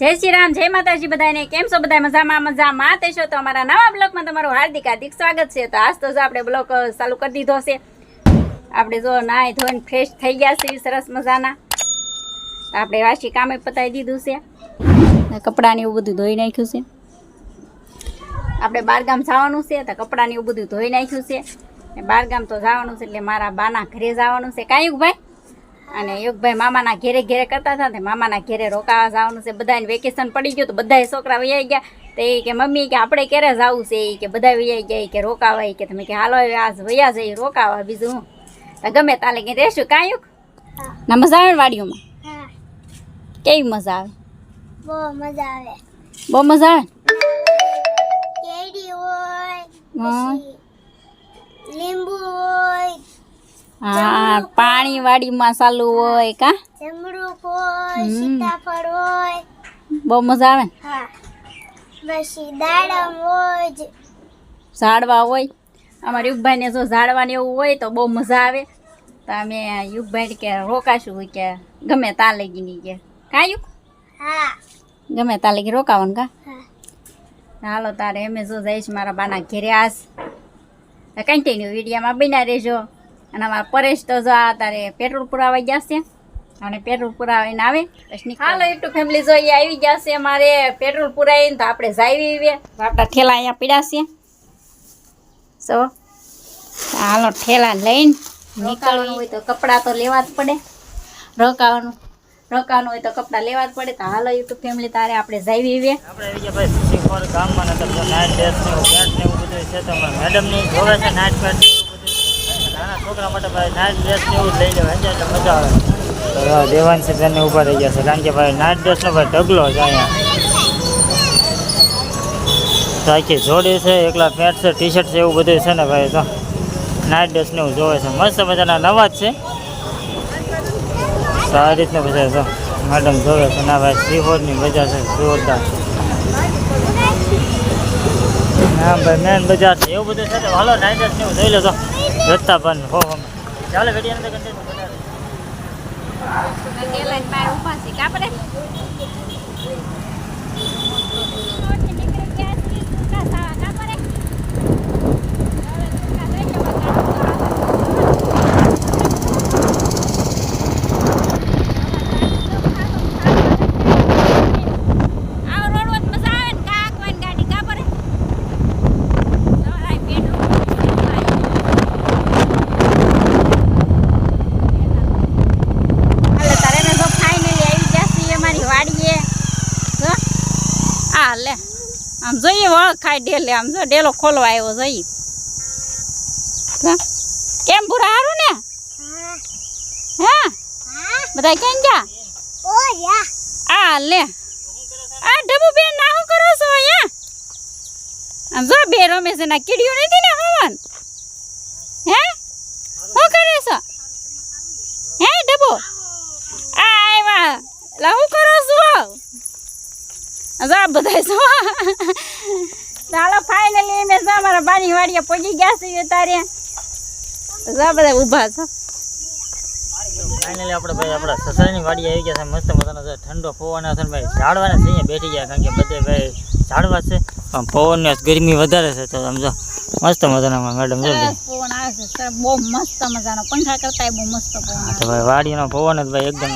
જય શ્રી રામ, જય માતાજી બધાને કેમ છો બધા મજામાં મજામાં. તે છો તો અમારા નવા બ્લોગમાં તમારું હાર્દિક હાર્દિક સ્વાગત છે. તો આજ તો આપણે બ્લોગ ચાલુ કરી દીધો છે. આપણે જો નાહી ધોઈને ફ્રેશ થઈ ગયા છે સરસ મજાના. આપણે વાસી કામે પતાવી દીધું છે. કપડાને એવું બધું ધોઈ નાખ્યું છે. આપણે બારગામ જવાનું છે, તો કપડાને એવું બધું ધોઈ નાખ્યું છે. બારગામ તો જવાનું છે, એટલે મારા બાના ઘરે જવાનું છે. કાંઈ ભાઈ અને યુગભાઈ મામાના ઘેરે ઘેરે કરતા હતા ને મામાના ઘેરે રોકાવા જવાનું છે. બધાને વેકેશન પડી ગયું તો બધા છોકરા વૈયા ગયા. તો એ કે મમ્મી કે આપણે ક્યારે જવું છે? એ કે બધા વૈયા ગયા. કે રોકાવા. કે તમે કે હાલો આજ વૈયા જઈ રોકાવા બીજું હું. તો ગમે તાલે કે રહેશું કાંયુક ના મજા આવે ને વાડીઓમાં? કેવી મજા આવે? બહુ મજા આવે. બહુ મજા આવે? હોય હા પાણી વાડીમાં ચાલુ હોય કા? જમરૂક હોય સીતાફળ હોય. બહુ મજા આવે હા. પછી દાડમ હોય. ઝાડવા હોય. અમારા યુગભાઈને જો ઝાડવાને એવું હોય તો બહુ મજા આવે. તો અમે યુગભાઈ કે રોકાશું હોય કે ગમે તા લગી ની કે. કા યુગ? હા. ગમે તા લગી રોકાવાનું કા? હાલો તારે અમે જો જઈશ મારા બાના ઘેરે આસ કન્ટિન્યુ વિડીયામાં બન્યા રહેજો. અને અમારા પરેશ તો જો આ તારે પેટ્રોલ પુરાવા ગયા છે અને પેટ્રોલ પુરાવીને આવે. પછી હાલો એટલું ફેમિલી જોઈએ આવી ગયા છે અમારે પેટ્રોલ પુરાવીને તો આપણે જાવી આપણા ઠેલા અહીંયા પીડા છે. સો હાલો ઠેલા લઈને નીકળવાનું હોય તો કપડાં તો લેવા જ પડે. રોકાવાનું રોકાવાનું હોય તો કપડાં લેવા જ પડે. તો હાલો યુટ્યુબ ફેમિલી તારે આપણે જાવી આપણે આવી ગયા ગામમાં નાઇટ ડ્રેસ ને એવું છે તો જોવે છે નાઇટ પેન્ટ છોકરા માટે ભાઈ નાઇટ ને એવું જ લઈ લેવાય એટલે મજા આવે. તો હવે દેવાંશી બેન ને ઊભા રહી ગયા છે, કારણ કે ભાઈ નાઇટ ડ્રેસનો ભાઈ ઢગલો છે અહીંયા. તો જોડી છે, એકલા પેન્ટ છે ટી શર્ટ છે, એવું બધું છે ને ભાઈ તો. નાઇટ ડ્રેસ ને એવું જોવે છે. મસ્ત મજાના નવા જ છે. તો આ રીતનું બધા તો મેડમ જોવે છે. ના ભાઈ શ્રીફોરની મજા છે, જોરદાર. હા ભાઈ મેન બજાર છે. એવું બધું છે તો હાલો નાઇટર્સ ને એવું જોઈ લેજો. રસ્તા પણ હો હો. ચાલો ઘડી અંદર ઊભા છે. હાલે તારે ને જો ફાઇનલી આવી જશે અમારી વાડીએ જો આ લે આમ જોઈએ ખાઈ ડેલે આમ જો ડેલો ખોલવા આવ્યો જોઈએ કેમ પૂરા હારું ને? હા? બધા કેમ ગયા? આ લે. આ ડબુ બેન ના હું કરો છો અહીંયા? આમ જો બે છે ના કીડીઓ નથી ને હવન? હે? શું કરે છો? હે ડબુ? આ આવ્યા. લા હું કરો છો? જો આ બધા છો ચાલો ફાઇનલી અમે જો અમારા બાની વાડીએ પહોંચી ગયા છીએ તારે જો આ બધા ઊભા છો. ફાઇનલી આપણે ભાઈ આપણા સસરાની વાડી આવી ગયા છે મસ્ત મજાનો છે. ઠંડો પવન છે ને ભાઈ. ઝાડવાને છે અહીંયા બેઠી ગયા કારણ કે બધે ભાઈ ઝાડવા છે. પણ પવનને ગરમી વધારે છે તો સમજો મસ્ત મજાના મેડમ જો સરસ પવન આવે છે સરસ બહુ મસ્ત મજાનો. પંખા કરતા બહુ મસ્ત પવન આવે તો ભાઈ વાડીનો પવન જ ભાઈ એકદમ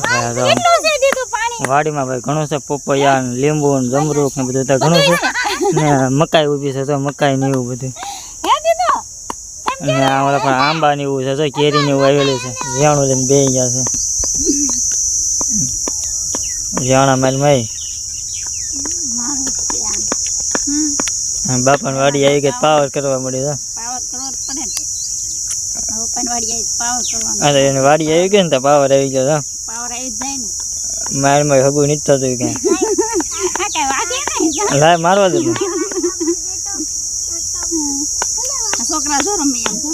ભાઈ આ તો કેટલું છે દીધું પાણી? વાડીમાં ભાઈ ઘણું છે પોપૈયા ને લીંબુ ને જમરૂખ ને બધું તો ઘણું છે. ને મકાઈ ઊભી છે તો મકાઈ ને એવું બધું. અને આ ઓલા પણ આંબા ને એવું છે તો કેરી ને એવું આવેલું છે. રેણું લઈને બે ગયા છે. રેણા માલ માય. બાપા વાડી આવી ગઈ પાવર કરવા મળી તો અરે એને વાડી આવી ગઈ ને તો પાવર આવી ગયો તો પાવર આવી જ જાય ને. મારમાં હગું નથી થતું ક્યાંય. નહીં લાય મારવા દે છોકરા જો રમી એમ છો.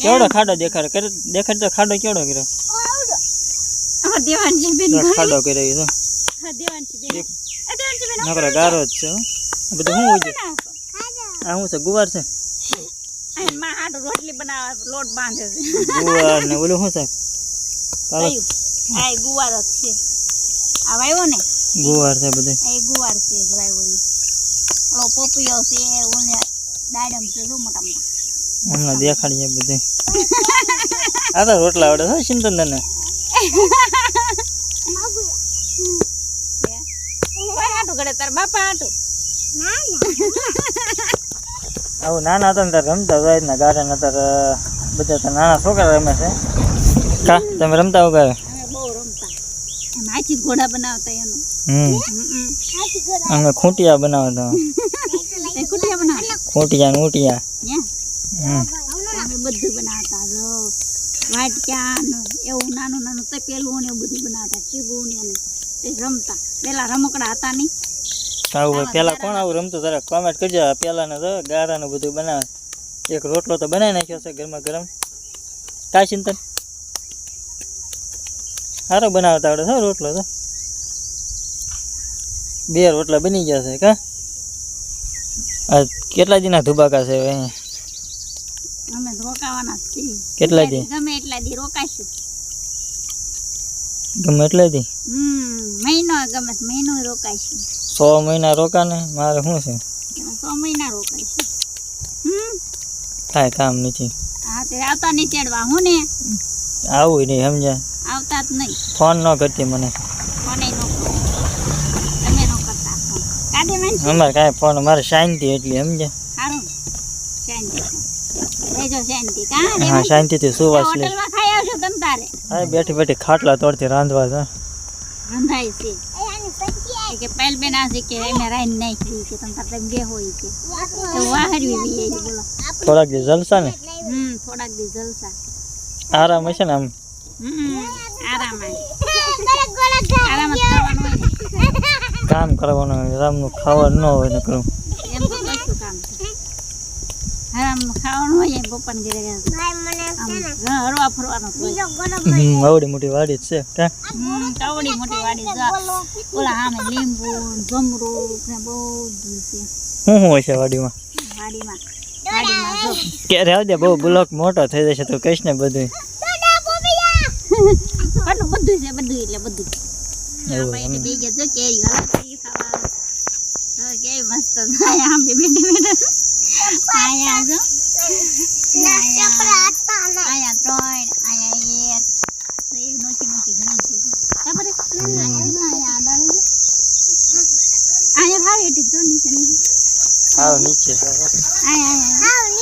કેવડો ખાડો દેખાડે કરે દેખાડ તો ખાડો કેવડો કર્યો? આ દેવાનજી બેન ખાડો કર્યો ઈ હા દેવાનજી બેન. એ દેવાનજી બેન નકરો ગારો જ છે બધું શું હોય છે? આ શું છે ગુવાર છે? માં હાડું રોટલી બનાવવા લોટ બાંધે છે. ગુવાર ને ઓલું શું છે? કયું? ગુવાર જ છે. આ વાવ્યો ને? ગુવાર છે બધે. એ ગુવાર છે વાવ્યો ઓલો પોપિયો છે ઓલે દાડમ છે જો મોટા મોટા હમણાં દેખાડીએ બધે. આ તો રોટલા આવડે છે ચિંતન તને આવું નાના હતા ને ત્યારે રમતા હોય ને ગાર્ડન અત્યારે બધા તો નાના છોકરા રમે છે. કા તમે રમતા હો બહુ રમતા. ઘોડા બનાવતા એનું. અમે ખૂંટિયા બનાવતા એ કુટિયા બનાવતા ખૂંટિયા ને ઊંટિયા. બધું બનાવતા જો. વાટક્યા ને એવું નાનું નાનું તપેલું ને એવું બધું બનાવતા ચીબું ને. રમતા. પેલા રમકડા હતા નહીં. આવું પેલા કોણ આવું રમતું? તારે કોમેન્ટ કરજો. પેલા ને તો ગારાનું બધું બનાવે. એક રોટલો તો બનાવી નાખ્યો છે ગરમા ગરમ. કાંઈ ચિંતન સારો બનાવતા આવડે છે રોટલો તો. બે રોટલા બની ગયા છે કા? આ કેટલા દીના ધુબાકા છે હવે? અમે રોકાવાના છીએ. કેટલા દી? ગમે એટલા દી રોકાશું. ગમે એટલા દી? હમ મહિનો ગમે મહિનો રોકાઈશું. સો મહિના રોકાને? મારે શું છે? સો મહિના રોકાઈશું. હમ? થાય કામ નથી હા તે આવતા નહીં તેડવા હું ને? આવું નહીં સમજ્યા? આવતા જ નહીં. ફોન ન કરતી મને ફોને નો કરો તમે નો કરતા ફોન કાઢે મેં અમારે કાંઈ ફોન મારે શાંતિ એટલી સમજે હા શાંતિથી સુવાસ લે. હા બેઠી બેઠી ખાટલા તોડતી રાંધવા છે. રંધાય છે. કે પહેલ બેન આ છે કે એમે રાઈન નહીં કે તમ તાર બે હોય કે તો વાહરવી બી બોલો. થોડાક દી જલસા ને? હમ થોડાક દી જલસા. આરામ હશે ને આમ? હમ આરામ આરામ જ કરવાનું. કામ કરવાનું હોય, આરામનું ખાવાનું ન હોય ને કરું આવડી મોટી વાડી છે કા? મોટી વાડી ઓલા સામે લીંબુ જમરૂ ને બધું છે. શું હોય છે વાડીમાં? વાડીમાં. વાડીમાં કે રહેવા દે બહુ બ્લોક મોટો થઈ જશે તો કહીશ ને બધું બધું છે બધું એટલે બધું. કેરી મસ્ત થાય આમ બેઠે બેઠે આયા જો આયા ત્રણ આયા એક તો એક નોખી નોખી ઘણી છે ખબર છે? આયા જો, આયા આડાળું જો. આયા ભાવ એટી જો નીચે નીચે હાવ નીચે છે હો. આયા આયા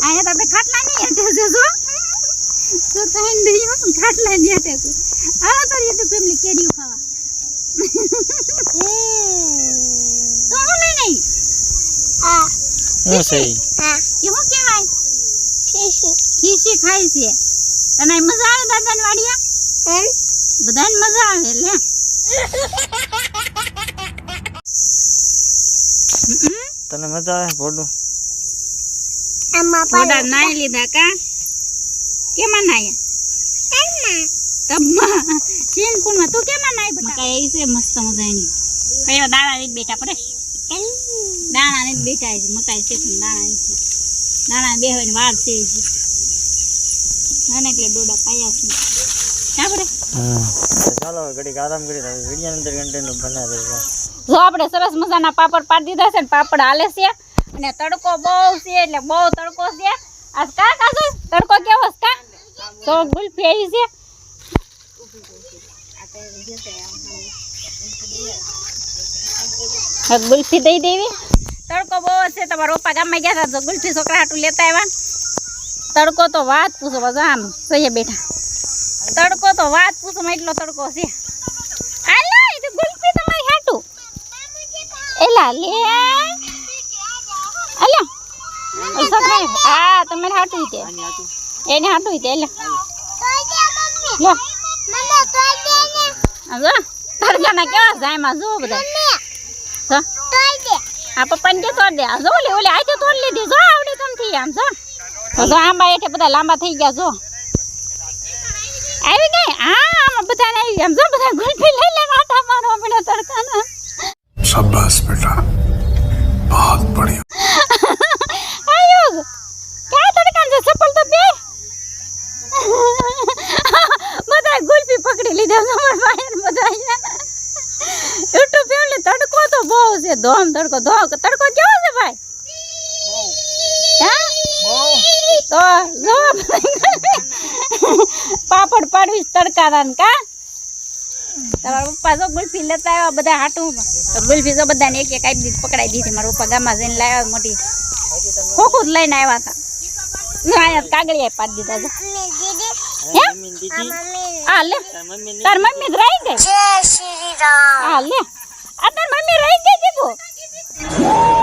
આયા તો આપણે ખાટલા નહીં હેઠે છે જો તો તાઈન દઈએ ખાટલા નહીં હેઠે છે. આવા તો રીતે પેલી કેરીઓ ખાવા. તો હું લઈ નહીં શું છે ઈ? એ શું કહેવાય? ખીસી. ખાય છે. તને મજા આવે દાદાને વાડિયા બધાને મજા આવે લે. તને મજા આવે ભોડું? થોડા નાઈ લીધા કા? કેમાં નાયા તબમાં શેનકુનમાં તું કેમ નાઈ બટા કઈ છે મસ્ત મજાની. પહેલા દાણા રીત બેઠા પડે. દાણા રીત બેઠા છે મકાઈ છે પણ દાણા રીત દાણા બે હોય વાર છે. નાના એટલે ડોડા પાયા છે. ક્યાં પડે. ચાલો ઘડીક આરામ કરી હવે વીડિયો અંદર કન્ટેન્ટ બનાવી જો આપણે સરસ મજાના પાપડ પાડી દીધા છે ને પાપડ હાલે છે. અને તડકો બહુ છે એટલે બહુ તડકો છે. આ કા કાજુ તડકો કેવો છે કા? તો ગુલ્ફી આવી છે. ગુલ્ફી દઈ દેવી તડકો બહુ છે તમારા પપ્પા ગામમાં ગયા હતા તો ગુલ્ફી છોકરા હાટું લેતા આવ્યા તડકો તો વાત પૂછો બસ આમ સહી બેઠા તડકો તો વાત પૂછો એટલો તડકો છે આલો એ તો ગુલ્ફી તમારી હાટું એલા લે અલ્યા ઓલ છોકરા હા તમારે હાટું તે એને હાટું તે એલા લો આ જો તડકાના કેવા જાયમાં જો બધા જો આ પપ્પાને કે તોડ દે આ જો ઓલી ઓલી આજે તોડ લીધી જો આવડી કમ થઈ આમ જો તો જો આંબા એટલે બધા લાંબા થઈ ગયા જો આવી ગઈ હા આમાં બધા આવી ગયા આમ જો બધા ગુલ્ફી લઈ લે માથા મારો આપણે તડકાના शाबाश बेटा बहुत बढ़िया આયો ક્યાં તડકાન છે ચપ્પલ તો બે બધા ગુલ્ફી પકડી કેમ છો મારા ભાઈ બહુ છે ધોમ તડકો ધોમ તડકો કેવો છે ભાઈ હે તો જો પાપડ પાડવી તડકાના ને કા તમારા પપ્પા જો ગુલ્ફી લેતા આવ્યા બધા હાટું તો ગુલ્ફી જો બધાને એક એક આપી દીધી પકડાઈ દીધી મારા પપ્પા ગામમાં જઈને લાવ્યા મોટી ખોખું જ લઈને આવ્યા હતા જો અહીંયા કાગળિયા પાડી દીધા છે મમ્મી દીદી મમ્મી દીદી મમ્મી આ લે તાર મમ્મી તાર મમ્મી જ રહી ગઈ જય શ્રી રામ આ લે આ તાર મમ્મી રહી ગઈ દીધું